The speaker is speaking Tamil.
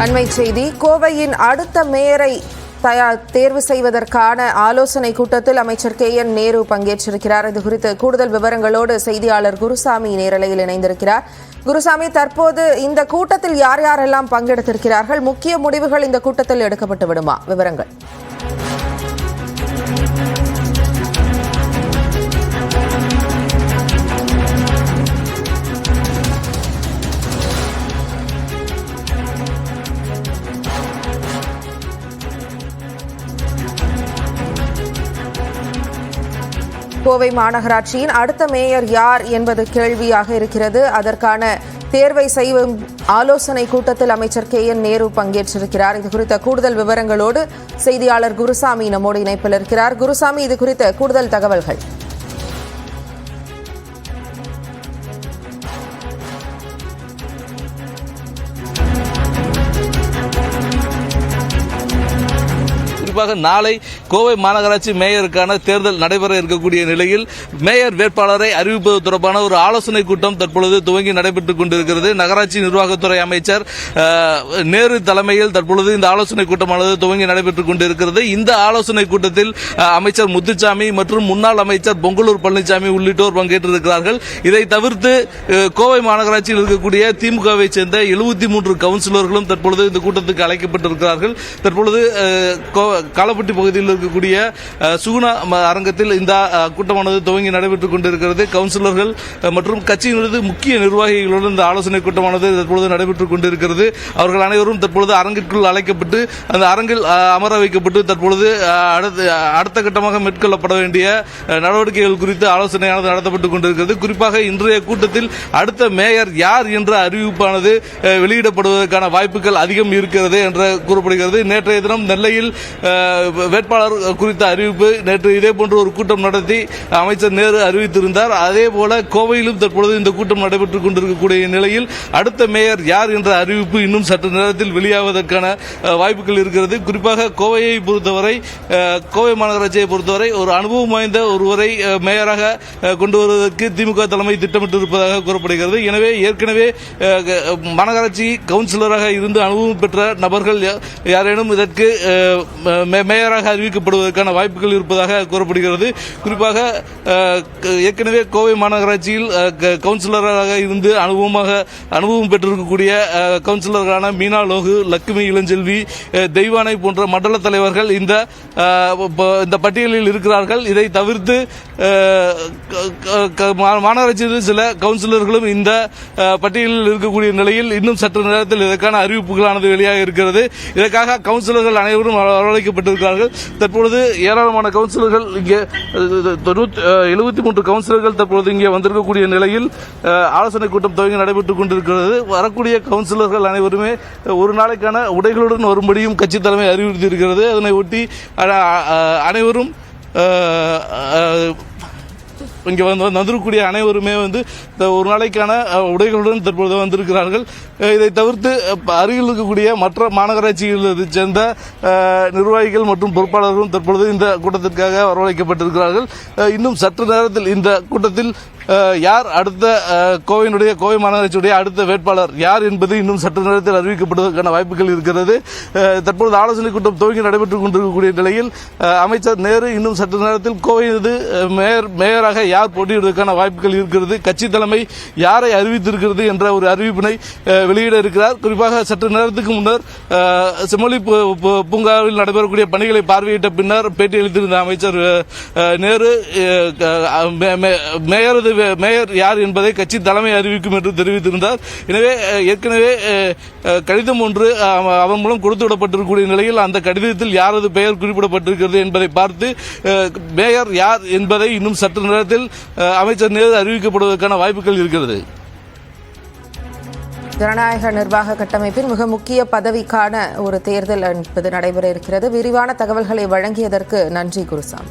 அண்மை செய்தி கோவையின் அடுத்த மேயரை தயார் தேர்வு செய்வதற்கான ஆலோசனை கூட்டத்தில் அமைச்சர் கே. என். நேரு பங்கேற்றிருக்கிறார். இது குறித்து கூடுதல் விவரங்களோடு செய்தியாளர் குருசாமி நேரலையில் இணைந்திருக்கிறார். குருசாமி தற்போது இந்த கூட்டத்தில் யார் யாரெல்லாம் பங்கெடுத்திருக்கிறார்கள்? முக்கிய முடிவுகள் இந்த கூட்டத்தில் எடுக்கப்பட்டு விடுமா? விவரங்கள். கோவை மாநகராட்சியின் அடுத்த மேயர் யார் என்பது கேள்வியாக இருக்கிறது. அதற்கான தேர்வை செய்யும் ஆலோசனை கூட்டத்தில் அமைச்சர் கே. என். நேரு பங்கேற்றிருக்கிறார். இது குறித்த கூடுதல் விவரங்களோடு செய்தியாளர் குருசாமி நம்மோடு இணைப்பில் இருக்கிறார். குருசாமி இது குறித்த கூடுதல் தகவல்கள். குறிப்பாக நாளை கோவை மாநகராட்சி மேயருக்கான தேர்தல் நடைபெற இருக்கக்கூடிய நிலையில் மேயர் வேட்பாளரை அறிவிப்பது தொடர்பான ஒரு ஆலோசனை கூட்டம் தற்பொழுது துவங்கி நடைபெற்றுக் கொண்டிருக்கிறது. நகராட்சி நிர்வாகத்துறை அமைச்சர் நேரு தலைமையில் தற்பொழுது இந்த ஆலோசனை கூட்டமானது துவங்கி நடைபெற்றுக் கொண்டிருக்கிறது. இந்த ஆலோசனை கூட்டத்தில் அமைச்சர் முத்துச்சாமி மற்றும் முன்னாள் அமைச்சர் பொங்கலூர் பழனிசாமி உள்ளிட்டோர் பங்கேற்றிருக்கிறார்கள். இதை தவிர்த்து கோவை மாநகராட்சியில் இருக்கக்கூடிய திமுகவை சேர்ந்த எழுபத்தி மூன்று கவுன்சிலர்களும் தற்பொழுது இந்த கூட்டத்துக்கு அழைக்கப்பட்டிருக்கிறார்கள். தற்பொழுது கோ- காலப்பட்டி பகுதியில் இருக்கக்கூடிய சுகுணா அரங்கத்தில் இந்த கூட்டமானது துவங்கி நடைபெற்றுக் கொண்டிருக்கிறது. கவுன்சிலர்கள் மற்றும் கட்சியினரது முக்கிய நிர்வாகிகளுடன் இந்த ஆலோசனை கூட்டமானது தற்பொழுது நடைபெற்றுக் கொண்டிருக்கிறது. அவர்கள் அனைவரும் தற்பொழுது அரங்கிற்குள் அழைக்கப்பட்டு அந்த அரங்கில் அமர வைக்கப்பட்டு தற்பொழுது அடுத்த அடுத்த கட்டமாக மேற்கொள்ளப்பட வேண்டிய நடவடிக்கைகள் குறித்து ஆலோசனையானது நடத்தப்பட்டுக் கொண்டிருக்கிறது. குறிப்பாக இன்றைய கூட்டத்தில் அடுத்த மேயர் யார் என்ற அறிவிப்பானது வெளியிடப்படுவதற்கான வாய்ப்புகள் அதிகம் இருக்கிறது என்று கூறப்படுகிறது. நேற்றைய தினம் நெல்லையில் வேட்பாளர் வேட்பாளர் குறித்த அறிவிப்பு நேற்று இதே போன்ற ஒரு கூட்டம் நடத்தி அமைச்சர் நேரு அறிவித்திருந்தார். அதே போல கோவையிலும் தற்பொழுது இந்த கூட்டம் நடைபெற்றுக் கொண்டிருக்கக்கூடிய நிலையில் அடுத்த மேயர் யார் என்ற அறிவிப்பு இன்னும் சற்று நேரத்தில் வெளியாவதற்கான வாய்ப்புகள் இருக்கிறது. குறிப்பாக கோவையை பொறுத்தவரை கோவை மாநகராட்சியை பொறுத்தவரை ஒரு அனுபவம் வாய்ந்த ஒருவரை மேயராக கொண்டு வருவதற்கு திமுக தலைமை திட்டமிட்டிருப்பதாக கூறப்படுகிறது. எனவே ஏற்கனவே மாநகராட்சி கவுன்சிலராக இருந்து அனுபவம் பெற்ற நபர்கள் யாரேனும் இதற்கு மேயராக அறிவிக்க பாதிக்கப்படுவதற்கான வாய்ப்புகள் இருப்பதாக கூறப்படுகிறது. குறிப்பாக ஏற்கனவே கோவை மாநகராட்சியில் கவுன்சிலராக இருந்து அனுபவமாக அனுபவம் பெற்றிருக்கக்கூடிய கவுன்சிலர்களான மீனா லோகு லக்ஷ்மி இளஞ்செல்வி தெய்வானை போன்ற மண்டல தலைவர்கள் இந்த ப- இந்த பட்டியலில் இருக்கிறார்கள். இதை தவிர்த்து க- க- மாநகராட்சியில் சில கவுன்சிலர்களும் இந்த பட்டியலில் இருக்கக்கூடிய நிலையில் இன்னும் சற்று நேரத்தில் இதற்கான அறிவிப்புகளானது வெளியாக இருக்கிறது. இதற்காக கவுன்சிலர்கள் அனைவரும் வரவழைக்கப்பட்டிருக்கிறார்கள் தற்பொழுது ஏராளமான கவுன்சிலர்கள் இங்கே எழுபத்தி மூன்று கவுன்சிலர்கள் தற்பொழுது இங்கே வந்திருக்கக்கூடிய நிலையில் ஆலோசனை கூட்டம் துவங்கி நடைபெற்றுக் கொண்டிருக்கிறது. வரக்கூடிய கவுன்சிலர்கள் அனைவருமே ஒரு நாளைக்கான உடைகளுடன் வரும்படியும் கட்சி தலைமை அறிவுறுத்தியிருக்கிறது. அதனை ஒட்டி அனைவரும் இங்கே வந்து வந்திருக்கக்கூடிய அனைவருமே வந்து இந்த ஒரு நாளைக்கான உடைகளுடன் தற்பொழுது வந்திருக்கிறார்கள். இதை தவிர்த்து அருகில் இருக்கக்கூடிய மற்ற மாநகராட்சிகளை சேர்ந்த நிர்வாகிகள் மற்றும் பொறுப்பாளர்களும் தற்பொழுது இந்த கூட்டத்திற்காக வரவழைக்கப்பட்டிருக்கிறார்கள். இன்னும் சற்று நேரத்தில் இந்த கூட்டத்தில் யார் அடுத்த கோவையினுடைய கோவை மாநகராட்சியுடைய அடுத்த வேட்பாளர்? யார் என்பது இன்னும் சற்று நேரத்தில் அறிவிக்கப்படுவதற்கான வாய்ப்புகள் இருக்கிறது. தற்பொழுது ஆலோசனை கூட்டம் துவங்கி நடைபெற்றுக் கொண்டிருக்கக்கூடிய நிலையில் அமைச்சர் நேரு இன்னும் சற்று நேரத்தில் கோவையது மேயர் மேயராக யார் போட்டியிடுவதற்கான வாய்ப்புகள் இருக்கிறது கட்சி தலைமை யாரை அறிவித்திருக்கிறது என்ற ஒரு அறிவிப்பினை வெளியிட இருக்கிறார். குறிப்பாக சற்று நேரத்துக்கு முன்னர் செம்மொழி பூங்காவில் நடைபெறக்கூடிய பணிகளை பார்வையிட்ட பின்னர் பேட்டியளித்திருந்த அமைச்சர் நேரு மே- மே- மேயரது மேயர் யார் என்பதை கட்சி தலைமை அறிவிக்கும் என்று தெரிவித்திருந்தார். எனவே ஏற்கனவே கடிதம் ஒன்று அவன் மூலம் கொடுத்து விடப்பட்டிருக்கக்கூடிய நிலையில் அந்த கடிதத்தில் யாரது பெயர் குறிப்பிடப்பட்டிருக்கிறது என்பதை பார்த்து மேயர் யார் என்பதை இன்னும் சற்று நேரத்தில் அமைச்சர் நேரு அறிவிக்கப்படுவதற்கான வாய்ப்புகள் இருக்கிறது. ஜனநாயக நிர்வாக கட்டமைப்பின் மிக முக்கிய பதவிக்கான ஒரு தேர்தல் என்பது நடைபெற இருக்கிறது. விரிவான தகவல்களை வழங்கியதற்கு நன்றி குருசாமி.